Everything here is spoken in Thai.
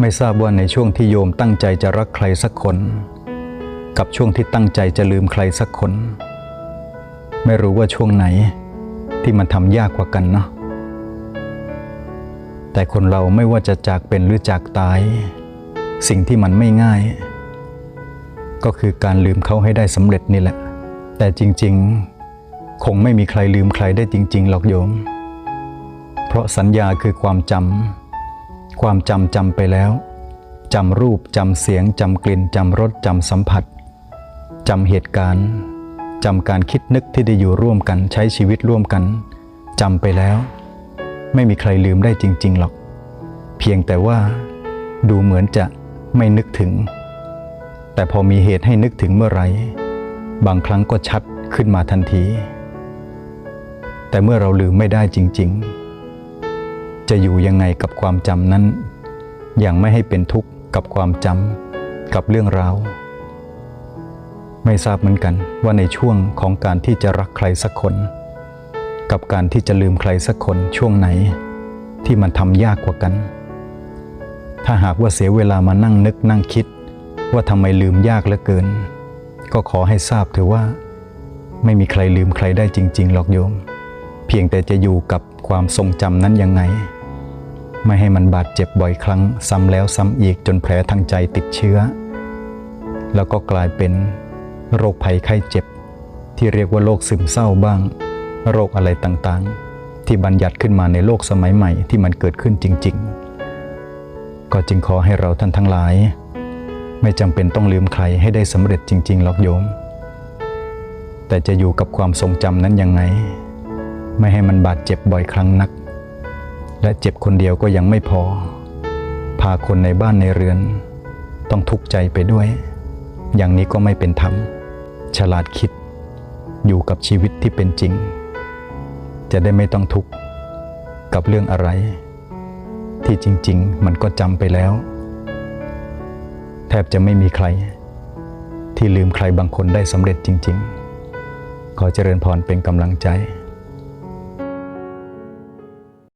ไม่ทราบว่าในช่วงที่โยมตั้งใจจะรักใครสักคน กับช่วงที่ตั้งใจจะลืมใครสักคน ไม่รู้ว่าช่วงไหนที่มันทำยากกว่ากันเนาะแต่คนเราไม่ว่าจะจากเป็นหรือจากตาย สิ่งที่มันไม่ง่าย ก็คือการลืมเขาให้ได้สำเร็จนี่แหละ แต่จริงๆ คงไม่มีใครลืมใครได้จริง ๆ หรอกโยม เพราะสัญญาคือความจำ ความจำจำไปแล้วจำรูปจำเสียงจำกลิ่นจำรสจำสัมผัสจำเหตุการณ์จำการคิดนึกที่ได้อยู่ร่วมกันใช้ชีวิตร่วมกันจำไปแล้ว ไม่มีใครลืมได้จริง ๆ หรอก เพียงแต่ว่า ดูเหมือนจะไม่นึกถึง แต่พอมีเหตุให้นึกถึงเมื่อไรบางครั้งก็ชัดขึ้นมาทันที แต่เมื่อเราลืมไม่ได้จริง ๆ จะอยู่ยังไงกับความจำนั้น อย่างไม่ให้เป็นทุกข์กับความจำกับเรื่องราว ไม่ทราบเหมือนกันว่าในช่วงของการที่จะรักใครสักคน กับการที่จะลืมใครสักคนช่วงไหน ที่มันทำยากกว่ากัน ถ้าหากว่าเสียเวลามานั่งนึกนั่งคิด ว่าทำไมลืมยากเหลือเกิน ก็ขอให้ทราบเถอะว่า ไม่มีใครลืมใครได้จริง ๆ หรอกโยม เพียงแต่จะอยู่กับความทรงจำนั้นยังไง ไม่ให้มันบาดเจ็บบ่อยครั้ง ซ้ำแล้วซ้ำอีกจนแผลทางใจติดเชื้อ แล้วก็กลายเป็นโรคภัยไข้เจ็บ ที่เรียกว่าโรคซึมเศร้าบ้าง โรคอะไรต่างๆ ที่บัญญัติขึ้นมาในโลกสมัยใหม่ที่มันเกิดขึ้นจริง ๆ ก็จึงขอให้เราท่านทั้งหลาย ไม่จำเป็นต้องลืมใครให้ได้สำเร็จจริงๆหรอกโยม แต่จะอยู่กับความทรงจำนั้นยังไง ไม่ให้มันบาดเจ็บบ่อยครั้งนัก และเจ็บคนเดียวก็ยังไม่พอ พาคนในบ้านในเรือน ต้องทุกข์ใจไปด้วย อย่างนี้ก็ไม่เป็นธรรม ฉลาดคิดอยู่กับชีวิตที่เป็นจริง จะได้ไม่ต้องทุกข์กับเรื่องอะไร ที่จริง ๆ มันก็จำไปแล้ว แทบจะไม่มีใคร ที่ลืมใครบางคนได้สำเร็จจริง ๆ ขอเจริญพรเป็นกำลังใจ